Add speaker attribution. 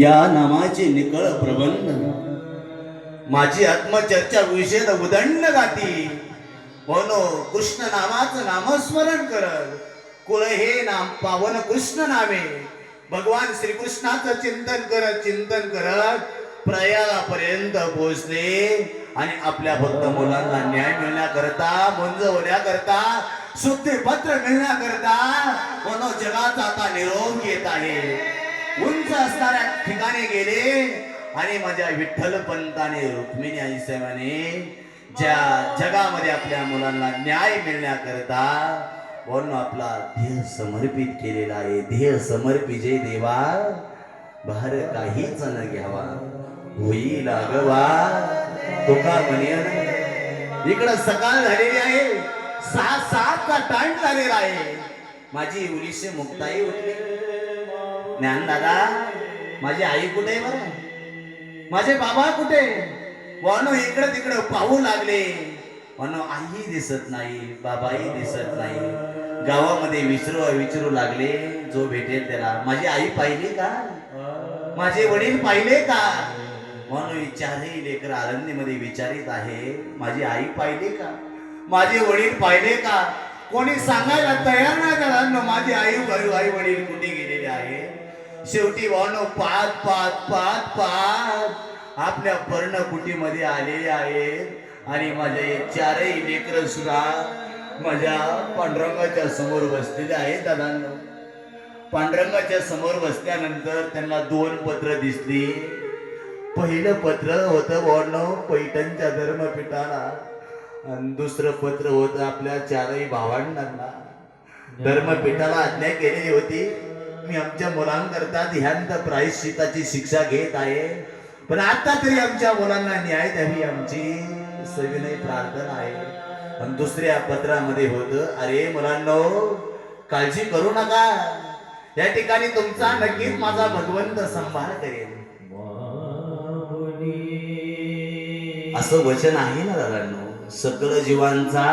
Speaker 1: या नामाचे निकळ प्रबंध. माझी आत्मचर्चा विषेद उदंड गाती. म्हणो कृष्ण नामाचं नामस्मरण करत. कुळ हे नाम पावन कृष्ण नामे. भगवान श्रीकृष्णाचं चिंतन करत चिंतन करत प्रयागापर्यंत पोहोचले. आणि आपल्या भक्त मुलांना न्याय मिळण्याकरता मुंज होण्याकरता सुट्टे पत्र मिळण्याकरता म्हणून जगाचा आता निरोप येत आहे. असणाऱ्या ठिकाणी गेले. आणि माझ्या विठ्ठल पंताने रुक्मिणी आई साहेबाने ज्या जगामध्ये आपल्या मुलांना न्याय मिळण्याकरता म्हणून आपला ध्येय समर्पित केलेला आहे. ध्येय समर्पिजे देवा भार काहीच न घ्यावा. होईल अगवा तुका म्हणे इकडं सकाळ झालेली आहे. सहा सातचा टाइम झालेला आहे. माझी उलीशी मुक्ताई उठली. ज्ञान दादा माझी आई कुठे आहे बरं? माझे बाबा कुठे? वनो इकडं तिकडं पाहू लागले. वनो आई दिसत नाही बाबाही दिसत नाही. गावामध्ये विचारू विचारू लागले जो भेटेल त्याला. माझी आई पाहिली का? माझे वडील पाहिले का? म्हणून चारही लेकर आनंदीमध्ये विचारित आहे माझी आई पाहिली का? माझे वडील पाहिले का? कोणी सांगायला तयार नाही झाला माझी आई आई वडील कुठे गेलेले आहे? शेवटी भावनो पाच पाच पाच पाच आपल्या पर्णकुटीमध्ये आलेले आहेत. आणि माझे चारही लेकर सुद्धा माझ्या पांडुरंगाच्या समोर बसलेले आहेत दादांना. पांडुरंगाच्या समोर बसल्यानंतर त्यांना दोन पत्र दिसली. पहिलं पत्र होतं वर्ण पैठणच्या धर्मपीठाला. आणि दुसरं पत्र होतं आपल्या चारही भावांना. धर्मपीठाला आज्ञा केलेली होती. मी आमच्या मुलांकरता ध्यान प्रायश्चिताची शिक्षा घेत आहे. पण आता तरी आमच्या मुलांना न्याय द्यावी आमची सविनय प्रार्थना आहे. आणि दुसऱ्या पत्रामध्ये होत अरे मुलांना काळजी करू नका. या ठिकाणी तुमचा नक्कीच माझा भगवंत संभाळ करेल असं वचन आहे ना दादांनो? सकल जीवांचा